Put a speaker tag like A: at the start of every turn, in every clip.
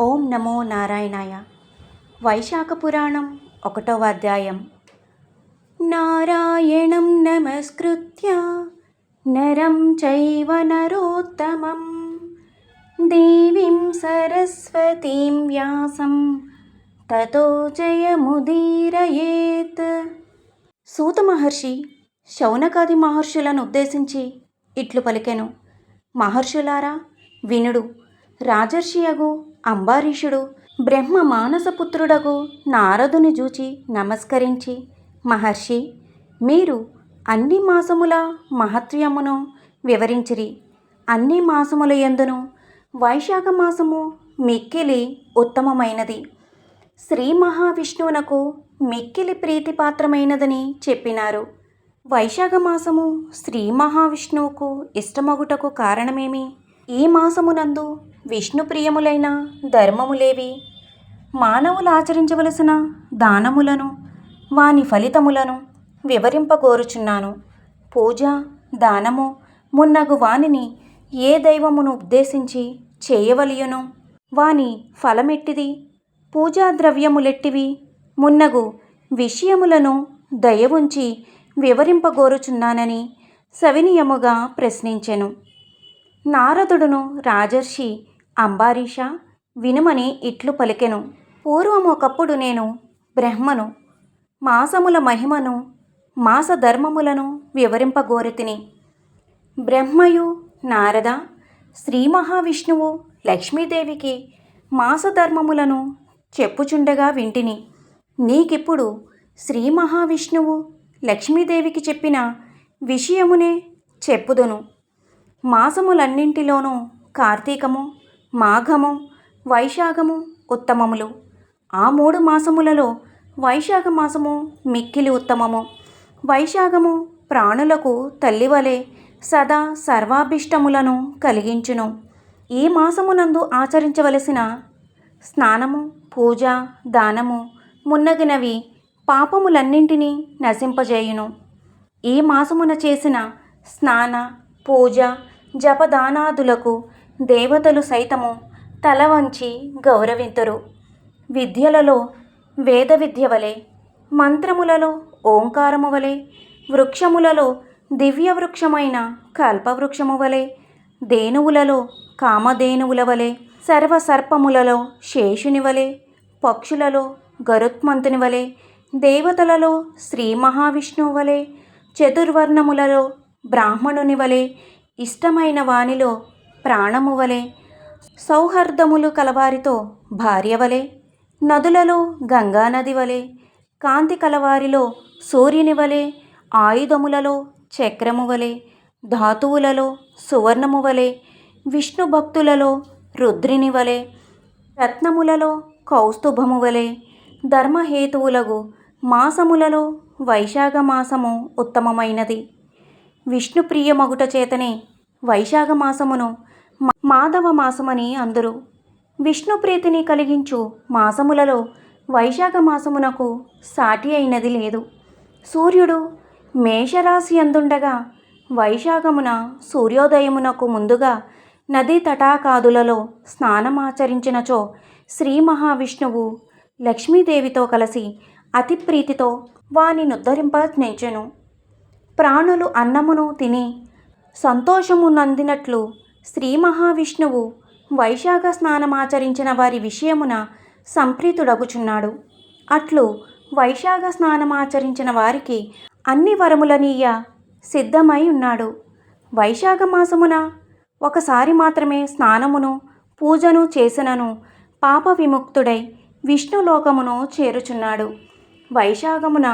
A: ఓం నమో నారాయణాయ. వైశాఖ పురాణం ఒకటవ అధ్యాయం. నారాయణం నమస్కృత్య నరం చైవ నరోత్తమం. దేవీం సరస్వతీం వ్యాసం తతో జయముదీరయేత్. సూత మహర్షి శౌనకాది మహర్షులను ఉద్దేశించి ఇట్లు పలికెను. మహర్షులారా వినుడు రాజర్షియగు అంబారీషుడు బ్రహ్మ మానసపుత్రుడగు నారదుని జూచి నమస్కరించి మహర్షి మీరు అన్ని మాసముల మహత్యమును వివరించిరి. అన్ని మాసముల యందును వైశాఖ మాసము మిక్కిలి ఉత్తమమైనది. శ్రీ మహావిష్ణువునకు మిక్కిలి ప్రీతిపాత్రమైనదని చెప్పినారు. వైశాఖ మాసము శ్రీ మహావిష్ణువుకు ఇష్టమగుటకు కారణమేమి? ఈ మాసమునందు విష్ణు ప్రియములైన ధర్మములేవి. మానవులు ఆచరించవలసిన దానములను వాని ఫలితములను వివరింపగోరుచున్నాను. పూజ దానము మున్నగు వానిని ఏ దైవమును ఉద్దేశించి చేయవలయును? వాని ఫలమెట్టిది? పూజా ద్రవ్యములెట్టివి? మున్నగు విషయములను దయవుంచి వివరింపగోరుచున్నానని సవినీయముగా ప్రశ్నించెను. నారదుడును రాజర్షి అంబారీష వినుమని ఇట్లు పలికెను. పూర్వం ఒకప్పుడు నేను బ్రహ్మను మాసముల మహిమను మాస ధర్మములను వివరింపగోరితిని. బ్రహ్మయు నారద శ్రీ మహావిష్ణువు లక్ష్మీదేవికి మాసధర్మములను చెప్పుచుండగా వింటిని. నీకిప్పుడు శ్రీ మహావిష్ణువు లక్ష్మీదేవికి చెప్పిన విషయమునే చెప్పుదును. మాసములన్నింటిలోనూ కార్తీకము మాఘము వైశాఖము ఉత్తమములు. ఆ మూడు మాసములలో వైశాఖ మాసము మిక్కిలి ఉత్తమము. వైశాఖము ప్రాణులకు తల్లివలే సదా సర్వాభిష్టములను కలిగించును. ఈ మాసమునందు ఆచరించవలసిన స్నానము పూజ దానము మున్నగినవి పాపములన్నింటినీ నశింపజేయును. ఈ మాసమున చేసిన స్నాన పూజ జపదానాదులకు దేవతలు సైతము తల వంచి గౌరవింతురు. విద్యలలో వేద విద్య వలె మంత్రములలో ఓంకారము వలె వృక్షములలో దివ్య వృక్షమైన కల్పవృక్షము వలె దేనువులలో కామధేనువుల వలె సర్వసర్పములలో శేషుని వలె పక్షులలో గరుత్మంతుని వలె దేవతలలో శ్రీ మహావిష్ణువు వలె చతుర్వర్ణములలో బ్రాహ్మణుని వలె ఇష్టమైన వానిలో ప్రాణము వలె సౌహార్దములు కలవారితో భార్య వలె నదులలో గంగానది వలె కాంతి కలవారిలో సూర్యుని వలె ఆయుధములలో చక్రము వలె ధాతువులలో సువర్ణము వలె విష్ణు భక్తులలో రుద్రిని వలె రత్నములలో కౌస్తుభము వలె ధర్మహేతువులగు మాసములలో వైశాఖ మాసము ఉత్తమమైనది. విష్ణుప్రియ మగుట చేతనే వైశాఖ మాసమును మాధవ మాసమని అందరు. విష్ణుప్రీతిని కలిగించు మాసములలో వైశాఖ మాసమునకు సాటి అయినది లేదు. సూర్యుడు మేషరాశి అందుండగా వైశాఖమున సూర్యోదయమునకు ముందుగా నదీ తటాకాదులలో స్నానమాచరించినచో శ్రీ మహావిష్ణువు లక్ష్మీదేవితో కలిసి అతి ప్రీతితో వాని నుద్ధరింప నెంచెను ప్రాణులు అన్నమును తిని సంతోషము నందినట్లు శ్రీ మహావిష్ణువు వైశాఖ స్నానమాచరించిన వారి విషయమున సంప్రీతుడగుచున్నాడు. అట్లు వైశాఖ స్నానమాచరించిన వారికి అన్ని వరములనీయ సిద్ధమై ఉన్నాడు. వైశాఖ మాసమున ఒకసారి మాత్రమే స్నానమును పూజను చేసినను పాప విముక్తుడై విష్ణులోకమును చేరుచున్నాడు. వైశాఖమున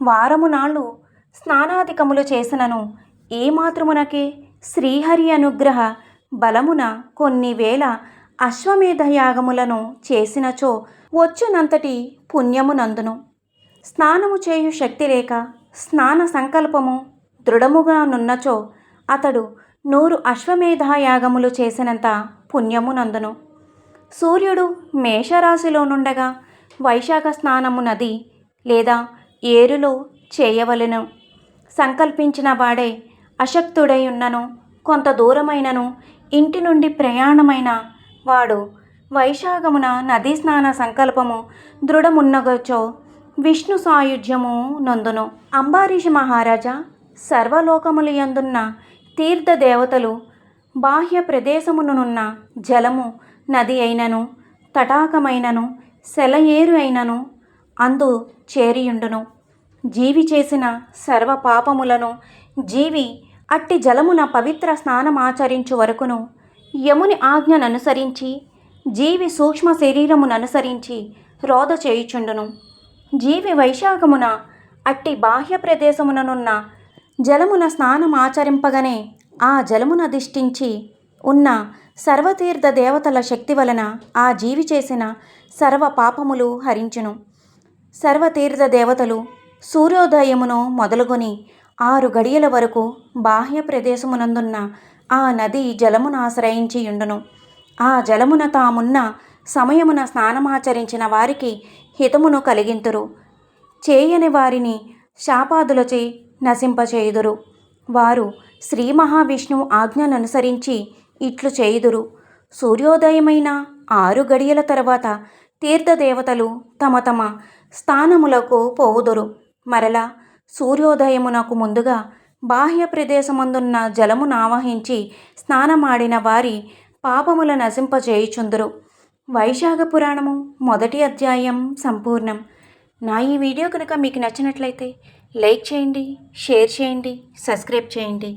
A: వారము నాళ్ళు స్నానాధికములు చేసినను ఏ మాత్రమునకే శ్రీహరి అనుగ్రహ బలమున కొన్ని వేల అశ్వమేధయాగములను చేసినచో వచ్చునంతటి పుణ్యమునందును. స్నానము చేయు శక్తి లేక స్నాన సంకల్పము దృఢముగా నున్నచో అతడు నూరు అశ్వమేధయాగములు చేసినంత పుణ్యమునందును. సూర్యుడు మేషరాశిలో నుండగా వైశాఖ స్నానము నది లేదా ఏరులో చేయవలెను. సంకల్పించిన వాడే అశక్తుడై ఉన్నను కొంత దూరమైనను ఇంటి నుండి ప్రయాణమైన వాడు వైశాఖమున నదీ స్నాన సంకల్పము దృఢమున్నగచో విష్ణు సాయుధ్యము నందును. అంబారీషి మహారాజా సర్వలోకములు యందున్న తీర్థ దేవతలు బాహ్య ప్రదేశమునున్న జలము నది అయినను తటాకమైనను సెలయేరు అయినను అందు చేరియుండును. జీవి చేసిన సర్వ పాపములను జీవి అట్టి జలమున పవిత్ర స్నానమాచరించు వరకును యముని ఆజ్ఞననుసరించి జీవి సూక్ష్మ శరీరమును అనుసరించి రోధ చేయుచుండును. జీవి వైశాఖమున అట్టి బాహ్య ప్రదేశముననున్న జలమున స్నానమాచరింపగనే ఆ జలమున దిష్టించి ఉన్న సర్వతీర్థ దేవతల శక్తి వలన ఆ జీవి చేసిన సర్వ పాపములు హరించును. సర్వతీర్థ దేవతలు సూర్యోదయమును మొదలుకొని ఆరు గడియల వరకు బాహ్య ప్రదేశమునందున్న ఆ నది జలమును ఆశ్రయించి ఉండును ఆ జలమున తామున్న సమయమున స్నానమాచరించిన వారికి హితమును కలిగింతురు. చేయని వారిని శాపాదులచే నశింపచేయుదురు. వారు శ్రీ మహావిష్ణువు ఆజ్ఞననుసరించి ఇట్లు చేయుదురు. సూర్యోదయమైన ఆరు గడియల తర్వాత తీర్థదేవతలు తమ తమ స్థానములకు పోవుదురు. మరలా సూర్యోదయమునకు ముందుగా బాహ్య ప్రదేశమందున్న జలమును ఆవహించి స్నానమాడిన వారి పాపముల నశింపజేయుచుందురు. వైశాఖ పురాణము మొదటి అధ్యాయం సంపూర్ణం. నా ఈ వీడియో కనుక మీకు నచ్చినట్లయితే లైక్ చేయండి షేర్ చేయండి సబ్స్క్రైబ్ చేయండి.